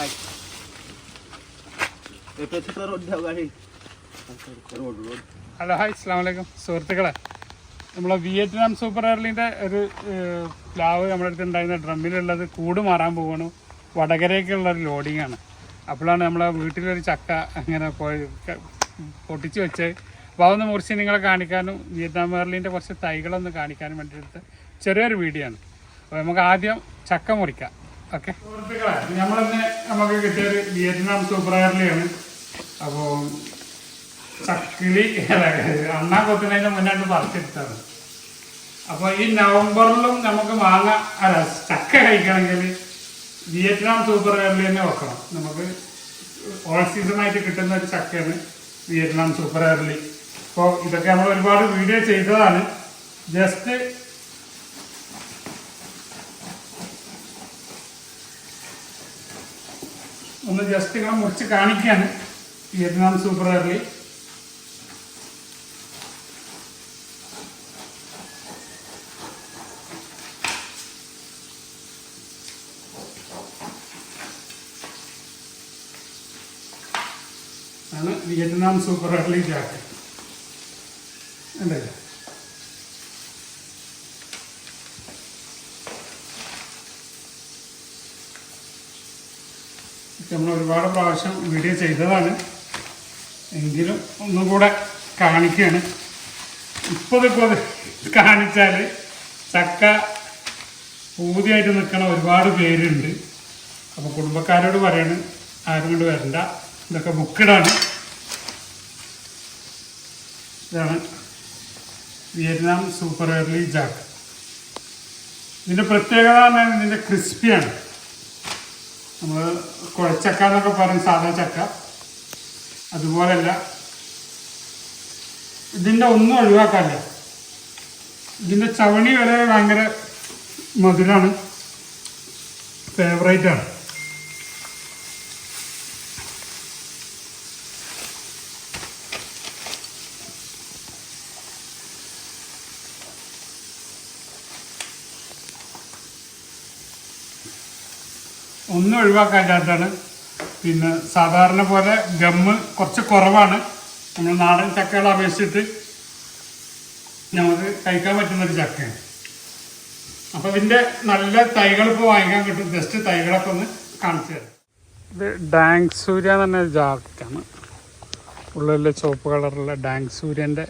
High hello hi ഇസ്ലാം വലൈക്കും സുഹൃത്തുക്കളെ നമ്മളെ വിയറ്റ്നാം സൂപ്പർ എർലിന്റെ ഒരു പ്ലാവ് നമ്മുടെ അടുത്ത് ഉണ്ടായിരുന്ന ഡ്രമ്മിലുള്ളത് കൂട് മാറാൻ പോവാണ്. വടകരയ്ക്കുള്ള ഒരു ലോഡിംഗ് ആണ്. അപ്പോഴാണ് നമ്മളെ വീട്ടിലൊരു ചക്ക അങ്ങനെ പോയി പൊട്ടിച്ച് വെച്ച്. അപ്പോൾ മുറിച്ച് നിങ്ങളെ കാണിക്കാനും വിയറ്റ്നാം എർലിന്റെ കുറച്ച് തൈകളൊന്ന് കാണിക്കാനും വേണ്ടിയിട്ട് ചെറിയൊരു വീഡിയോ ആണ്. അപ്പോൾ നമുക്ക് ആദ്യം ചക്ക മുറിക്കാം. ഓക്കെ. നമ്മളന്ന് നമുക്ക് കിട്ടിയത് വിയറ്റ്നാം സൂപ്പർ എയർലിയാണ് അപ്പോൾ ചക്കിളി അണ്ണാ കൊത്തുന്നതിന് മുന്നാണ്ട് പറിച്ചെടുത്താണ് അപ്പോൾ ഈ നവംബറിലും നമുക്ക് മാങ്ങ അല്ല ചക്ക കഴിക്കണമെങ്കിൽ വിയറ്റ്നാം സൂപ്പർ എയർലി തന്നെ വെക്കണം. നമുക്ക് ഓൾ സീസണായിട്ട് കിട്ടുന്ന ഒരു ചക്കയാണ് വിയറ്റ്നാം സൂപ്പർ എയർലി അപ്പോൾ ഇതൊക്കെ നമ്മൾ ഒരുപാട് വീഡിയോ ചെയ്തതാണ്. ജസ്റ്റ് ഒന്ന് ജസ്റ്റ് നിങ്ങളെ മുറിച്ച് കാണിക്കുകയാണ് വിയറ്റ്നാം സൂപ്പർ എയർലി ആണ് വിയറ്റ്നാം സൂപ്പർ എയർലി ജാക്കറ്റ് ഉണ്ടല്ലോ നമ്മൾ ഒരുപാട് പ്രാവശ്യം വീഡിയോ ചെയ്തതാണ്. എങ്കിലും ഒന്നും കൂടെ കാണിക്കുകയാണ് ഇപ്പോൾ ഇപ്പോൾ കാണിച്ചാൽ ചക്ക പൂതിയായിട്ട് നിൽക്കണ ഒരുപാട് പേരുണ്ട്. അപ്പോൾ കുടുംബക്കാരോട് പറയണ് ആരും കൊണ്ട് വരണ്ട. ഇതൊക്കെ ബുക്കിടാണ്. ഇതാണ് വിയറ്റ്നാം സൂപ്പർ എയർലി ജാക്ക്. ഇതിന്റെ പ്രത്യേകത എന്ന് പറഞ്ഞാൽ ഇതിന്റെ ക്രിസ്പിയാണ്. നമ്മൾ കുഴച്ചക്ക എന്നൊക്കെ പറയും സാധാ ചക്ക. അതുപോലല്ല. ഇതിന്റെ ഒന്നും ഒഴിവാക്കാല്ല? ഇതിന്റെ ചവണി വരെ ഭയങ്കര മധുരമാണ് ഫേവറേറ്റ് ഒന്നും ഒഴിവാക്കാറ്റാത്തതാണ് പിന്നെ സാധാരണ പോലെ ഗമ്മ് കുറച്ച് കുറവാണ്. നമ്മൾ നാടൻ ചക്കകൾ അപേക്ഷിച്ചിട്ട് നമുക്ക് കഴിക്കാൻ പറ്റുന്നൊരു ചക്കയാണ്. അപ്പോൾ ഇതിന്റെ നല്ല തൈകൾ ഇപ്പോൾ വാങ്ങിക്കാൻ കിട്ടും. ജസ്റ്റ് തൈകളൊക്കെ ഒന്ന് കാണിച്ചു തരാം. ഇത് ഡാങ് സൂര്യ എന്ന് പറഞ്ഞ ജാക്കറ്റാണ് ഉള്ളിലെ ചുവപ്പ് കളറുള്ള ഡാങ് സൂര്യന്റെ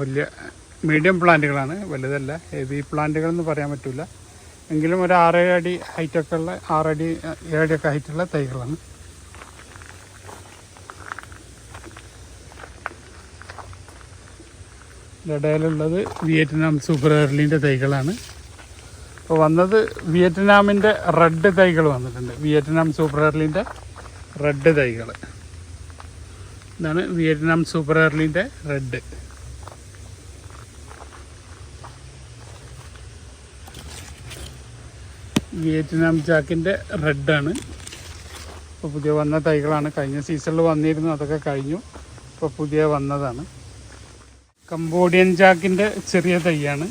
വലിയ മീഡിയം പ്ലാന്റുകളാണ്. വലുതല്ല. ഹെവി പ്ലാന്റുകൾ എന്ന് പറയാൻ പറ്റില്ല എങ്കിലും ഒരു ആറേഴ് അടി ഹൈറ്റൊക്കെ ഉള്ള ആറടി ഏഴടിയൊക്കെ ഹൈറ്റുള്ള തൈകളാണ്. ഇടയിലുള്ളത് വിയറ്റ്നാം സൂപ്പർ എർലിന്റെ തൈകളാണ്. അപ്പോൾ വന്നത് വിയറ്റ്നാമിന്റെ റെഡ് തൈകൾ വന്നിട്ടുണ്ട്. വിയറ്റ്നാം സൂപ്പർ എർലിന്റെ റെഡ് തൈകൾ ഇതാണ് വിയറ്റ്നാം സൂപ്പർ എർലിന്റെ റെഡ്. വിയറ്റ്നാം ജാക്കിന്റെ റെഡാണ്. ഇപ്പോൾ പുതിയ വന്ന തൈകളാണ്. കഴിഞ്ഞ സീസണിൽ വന്നിരുന്നു. അതൊക്കെ കഴിഞ്ഞു. ഇപ്പോൾ പുതിയ വന്നതാണ്. കംബോഡിയൻ ജാക്കിന്റെ ചെറിയ തൈയാണ്.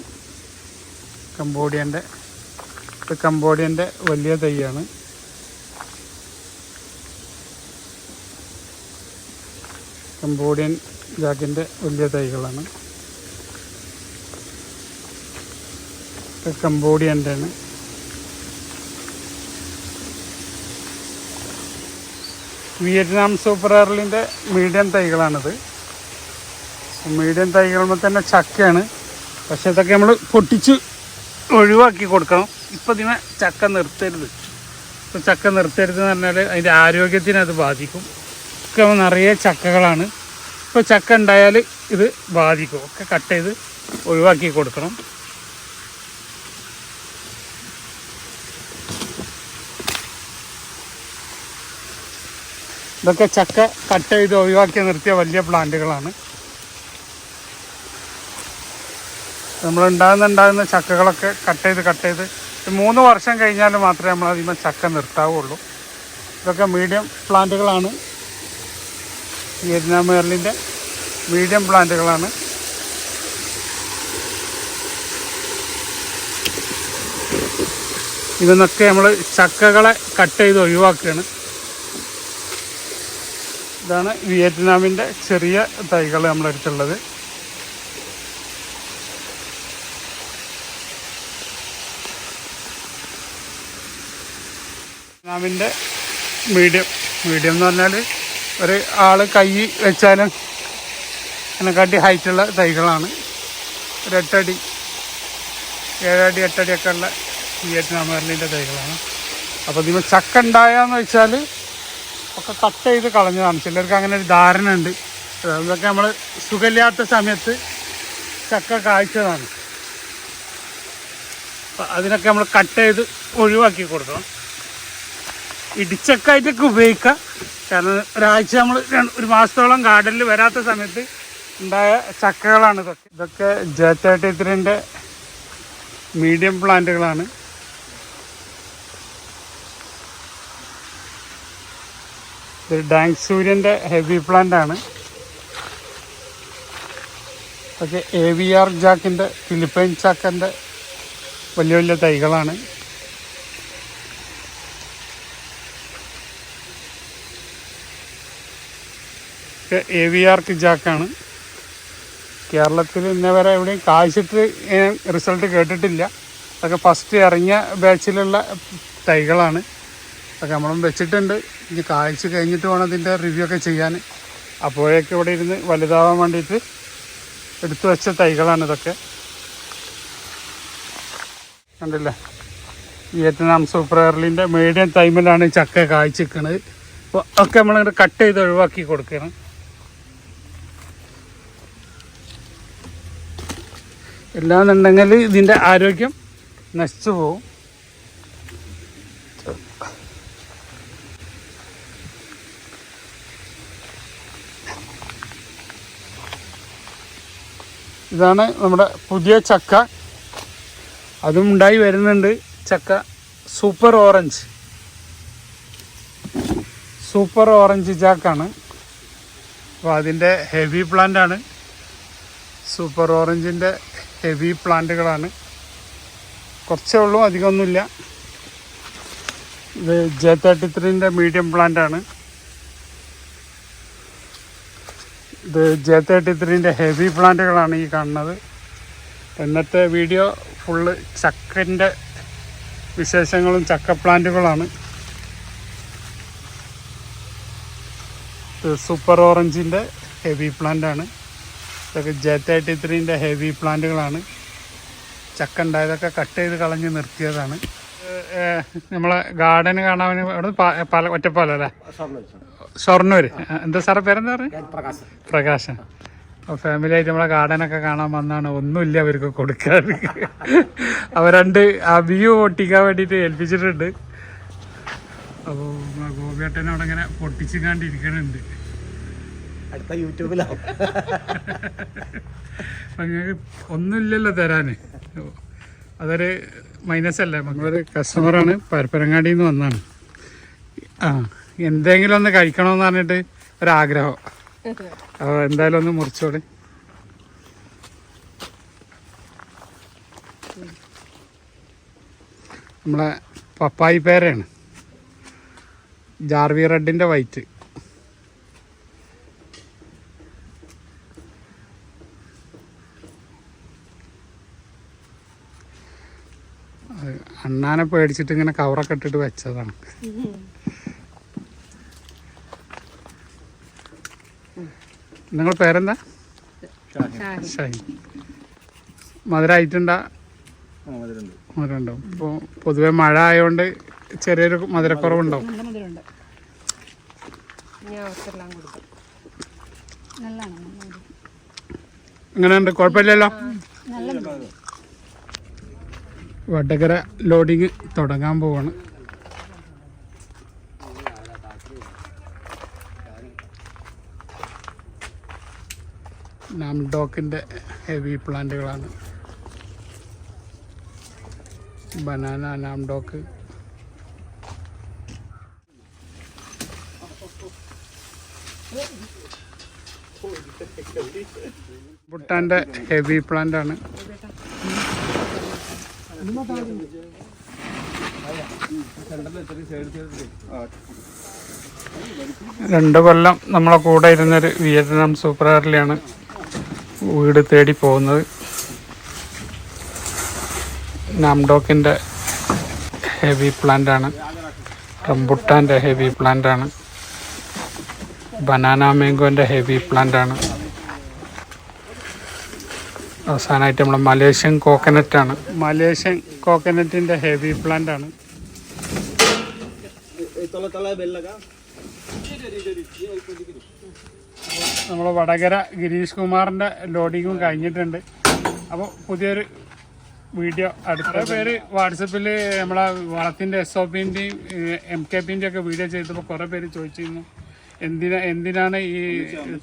കംബോഡിയന്റെ ഇത് കംബോഡിയന്റെ വലിയ തൈയാണ്. കംബോഡിയൻ ജാക്കിന്റെ വലിയ തൈകളാണ്. കംബോഡിയന്റെ ആണ് വിയറ്റ്നാം സൂപ്പർ എയർലിന്റെ മീഡിയം തൈകളാണിത്. മീഡിയം തൈകളുമ്പോൾ തന്നെ ചക്കയാണ്. പക്ഷെ ഇതൊക്കെ നമ്മൾ പൊട്ടിച്ച് ഒഴിവാക്കി കൊടുക്കണം. ഇപ്പം ഇതിനെ ചക്ക നിർത്തരുത്. ഇപ്പം ചക്ക നിർത്തരുത് എന്ന് പറഞ്ഞാൽ അതിന്റെ ആരോഗ്യത്തിന് അത് ബാധിക്കും. ഒക്കെ നിറയെ ചക്കകളാണ്. ഇപ്പോൾ ചക്ക ഉണ്ടായാൽ ഇത് ബാധിക്കും. ഒക്കെ കട്ട് ചെയ്ത് ഒഴിവാക്കി കൊടുക്കണം. ഇതൊക്കെ ചക്ക കട്ട് ചെയ്ത് ഒഴിവാക്കി നിർത്തിയ വലിയ പ്ലാന്റുകളാണ്. നമ്മളുണ്ടാകുന്നുണ്ടാകുന്ന ചക്കകളൊക്കെ കട്ട് ചെയ്ത് കട്ട് ചെയ്ത് മൂന്ന് വർഷം കഴിഞ്ഞാൽ മാത്രമേ നമ്മൾ അതിന്മേൽ ചക്ക നിർത്താവുള്ളൂ. ഇതൊക്കെ മീഡിയം പ്ലാന്റുകളാണ്. മേർലിന്റെ മീഡിയം പ്ലാന്റുകളാണ്. ഇതെന്നൊക്കെ നമ്മൾ ചക്കകളെ കട്ട് ചെയ്ത് ഒഴിവാക്കുകയാണ്. ഇതാണ് വിയറ്റ്നാമിന്റെ ചെറിയ തൈകൾ നമ്മുടെ അടുത്തുള്ളത് വിയറ്റ്നാമിന്റെ മീഡിയം. മീഡിയം എന്ന് പറഞ്ഞാൽ ഒരു ആൾ കൈ വെച്ചാലും അതിനെക്കാട്ടി ഹൈറ്റുള്ള തൈകളാണ്. ഒരു എട്ടടി ഏഴടി എട്ടടിയൊക്കെ ഉള്ള വിയറ്റ്നാമറിന്റെ തൈകളാണ്. അപ്പോൾ ഇതിന് ചക്ക ഉണ്ടായാന്ന് വെച്ചാൽ ഒക്കെ കട്ട് ചെയ്ത് കളഞ്ഞതാണ്. ചിലർക്ക് അങ്ങനെ ഒരു ധാരണ ഉണ്ട് അതൊക്കെ നമ്മൾ സുഖമില്ലാത്ത സമയത്ത് ചക്ക കായ്ച്ചതാണ്. അതിനൊക്കെ നമ്മൾ കട്ട് ചെയ്ത് ഒഴിവാക്കി കൊടുക്കണം. ഇടിച്ചക്കായിട്ടൊക്കെ ഉപയോഗിക്കാം. കാരണം ഒരാഴ്ച നമ്മൾ ഒരു മാസത്തോളം ഗാർഡനിൽ വരാത്ത സമയത്ത് ഉണ്ടായ ചക്കകളാണ് ഇതൊക്കെ. ഇതൊക്കെ ജെ മീഡിയം പ്ലാന്റുകളാണ് ഇത് ഡാങ് സൂര്യന്റെ ഹെവി പ്ലാന്റ് ആണ്. ഒക്കെ എ വി ആർ ജാക്കിന്റെ ഫിലിപ്പൈൻ ചാക്കന്റെ വലിയ വലിയ തൈകളാണ്. എ വി ആർക്ക് ജാക്കാണ്. കേരളത്തിൽ ഇന്നേ വരെ എവിടെയും കാഴ്ചിട്ട് റിസൾട്ട് കേട്ടിട്ടില്ല. അതൊക്കെ ഫസ്റ്റ് ഇറങ്ങിയ ബാച്ചിലുള്ള തൈകളാണ്. അതൊക്കെ നമ്മളും വെച്ചിട്ടുണ്ട്. ഇനി കാഴ്ച കഴിഞ്ഞിട്ട് വേണം ഇതിന്റെ റിവ്യൂ ഒക്കെ ചെയ്യാൻ. അപ്പോഴേക്ക് ഇവിടെ ഇരുന്ന് വലുതാവാൻ വേണ്ടിയിട്ട് എടുത്തു വെച്ച തൈകളാണ് ഇതൊക്കെ. കണ്ടില്ലേ? വിയറ്റ്നാം സൂപ്പർ എയർലിന്റെ മീഡിയം ടൈമിലാണ് ചക്ക കാഴ്ച നിൽക്കുന്നത് അപ്പോൾ ഒക്കെ നമ്മളിങ്ങനെ കട്ട് ചെയ്ത് ഒഴിവാക്കി കൊടുക്കണം. എല്ലാന്നുണ്ടെങ്കിൽ ഇതിന്റെ ആരോഗ്യം നശിച്ചു പോകും. ഇതാണ് നമ്മുടെ പുതിയ ചക്ക. അതും ഉണ്ടായി വരുന്നുണ്ട്. ചക്ക സൂപ്പർ ഓറഞ്ച്. സൂപ്പർ ഓറഞ്ച് ചാക്കാണ്. അപ്പോൾ അതിന്റെ ഹെവി പ്ലാന്റ് ആണ്. സൂപ്പർ ഓറഞ്ചിന്റെ ഹെവി പ്ലാന്റുകളാണ്. കുറച്ചേ ഉള്ളൂ അധികമൊന്നുമില്ല. ഇത് ജെ തേർട്ടി ത്രീന്റെ മീഡിയം പ്ലാന്റ് ആണ് ഇത് ജെ തേർട്ടി ത്രീന്റെ ഹെവി പ്ലാന്റുകളാണ് ഈ കാണുന്നത്. ഇന്നത്തെ വീഡിയോ ഫുള്ള് ചക്കന്റെ വിശേഷങ്ങളും ചക്ക പ്ലാന്റുകളാണ്. സൂപ്പർ ഓറഞ്ചിന്റെ ഹെവി പ്ലാന്റാണ്. ഇതൊക്കെ ജെ തേർട്ടി ത്രീന്റെ ഹെവി പ്ലാന്റുകളാണ്. ചക്ക ഉണ്ടായതൊക്കെ കട്ട് ചെയ്ത് കളഞ്ഞ് നിർത്തിയതാണ്. നമ്മളെ ഗാർഡൻ കാണാൻ അവിടെ പല ഒറ്റപ്പാലം അല്ലേ? ഷൊർണൂർ എന്താ സാറേ പേരെന്താ പറയുക പ്രകാശം പ്രകാശൻ. അപ്പോൾ ഫാമിലി ആയിട്ട് നമ്മളെ ഗാർഡനൊക്കെ കാണാൻ വന്നാണ്. ഒന്നുമില്ല അവർക്ക് കൊടുക്കാൻ. അവ രണ്ട് വ്യൂ പൊട്ടിക്കാൻ വേണ്ടിയിട്ട് ഏൽപ്പിച്ചിട്ടുണ്ട്. അപ്പോൾ ഗോപിയേട്ടൻ അവിടെ ഇങ്ങനെ പൊട്ടിച്ചു കണ്ടിരിക്കണുണ്ട് അടുത്ത യൂട്യൂബിലാവും. അപ്പം ഒന്നുമില്ലല്ലോ തരാൻ അതൊരു മൈനസ് അല്ലേ നമ്മളൊരു കസ്റ്റമറാണ് പരപ്പരങ്ങാടിയിൽ നിന്ന് വന്നാണ്. ആ എന്തെങ്കിലും ഒന്ന് കഴിക്കണമെന്ന് പറഞ്ഞിട്ട് ഒരാഗ്രഹം. അപ്പോൾ എന്തായാലും ഒന്ന് മുറിച്ചോളി നമ്മളെ പപ്പായി പേരയാണ് ജാർവി റെഡിന്റെ വൈറ്റ്. അണ്ണാനെ പേടിച്ചിട്ട് ഇങ്ങനെ കവറൊക്കെ ഇട്ടിട്ട് വെച്ചതാണ്. നിങ്ങൾ പേരെന്താ? ഷൈൻ മധുരമായിട്ടുണ്ടാ മധുരമുണ്ടാവും. ഇപ്പോൾ പൊതുവെ മഴ ആയതുകൊണ്ട് ചെറിയൊരു മധുരക്കുറവുണ്ടാവും. എങ്ങനെയുണ്ട് കുഴപ്പമില്ലല്ലോ? നല്ല വടകര ലോഡിങ് തുടങ്ങാൻ പോവാണ്. നാംഡോക്കിന്റെ ഹെവി പ്ലാന്റുകളാണ്. ബനാന നാംഡോക്ക് ഭൂട്ടാന്റെ ഹെവി പ്ലാന്റ് ആണ് രണ്ട് കൊല്ലം നമ്മളെ കൂടെ ഇരുന്നൊരു വിയറ്റ്നാം സൂപ്പർ എയർലിയാണ് വീട് തേടി പോകുന്നത്. നാംഡോക്കിന്റെ ഹെവി പ്ലാന്റാണ്. റംബുട്ടാന്റെ ഹെവി പ്ലാന്റാണ്. ബനാന മാംഗോന്റെ ഹെവി പ്ലാന്റാണ്. അവസാനമായിട്ട് നമ്മുടെ മലേഷ്യൻ കോക്കനറ്റ് ആണ്. മലേഷ്യൻ കോക്കനട്ടിന്റെ ഹെവി പ്ലാന്റ് ആണ്. നമ്മൾ വടകര ഗിരീഷ് കുമാറിന്റെ ലോഡിങ്ങും കഴിഞ്ഞിട്ടുണ്ട്. അപ്പോൾ പുതിയൊരു വീഡിയോ അടുത്ത പേര് വാട്സപ്പിൽ നമ്മളെ വളത്തിന്റെ എസ് ഒ പിന്റെയും എം കെ പിന്റെയും ഒക്കെ വീഡിയോ ചെയ്തപ്പോൾ കുറേ പേര് ചോദിച്ചിരുന്നു. എന്തിനാ എന്തിനാണ് ഈ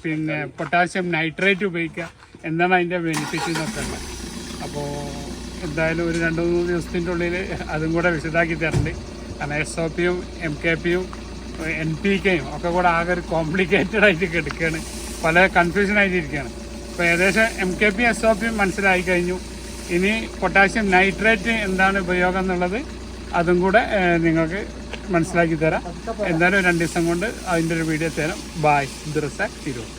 പിന്നെ പൊട്ടാസ്യം നൈട്രേറ്റ് ഉപയോഗിക്കുക എന്താണ് അതിന്റെ ബെനിഫിറ്റ് എന്നൊക്കെ ഉള്ളത്. അപ്പോൾ എന്തായാലും ഒരു രണ്ട് മൂന്ന് ദിവസത്തിന്റെ ഉള്ളിൽ അതും കൂടെ വിശദമാക്കി തരണ്ട്. കാരണം എസ് ഒ പിയും എം കെ പിയും എൻ പി കെയും ഒക്കെ കൂടെ ആകെ ഒരു കോംപ്ലിക്കേറ്റഡ് ആയിട്ട് കിടക്കുകയാണ്. പല കൺഫ്യൂഷൻ ആയിട്ടിരിക്കുകയാണ്. അപ്പോൾ ഏകദേശം M K P S O പിയും മനസ്സിലായി കഴിഞ്ഞു. ഇനി പൊട്ടാസ്യം നൈട്രേറ്റ് എന്താണ് ഉപയോഗം എന്നുള്ളത് അതും കൂടെ നിങ്ങൾക്ക് മനസ്സിലാക്കി തരാം. എന്തായാലും രണ്ട് ദിവസം കൊണ്ട് അതിന്റെ ഒരു വീഡിയോ തരാം. ബായ്. ദുറസ തിരൂർ.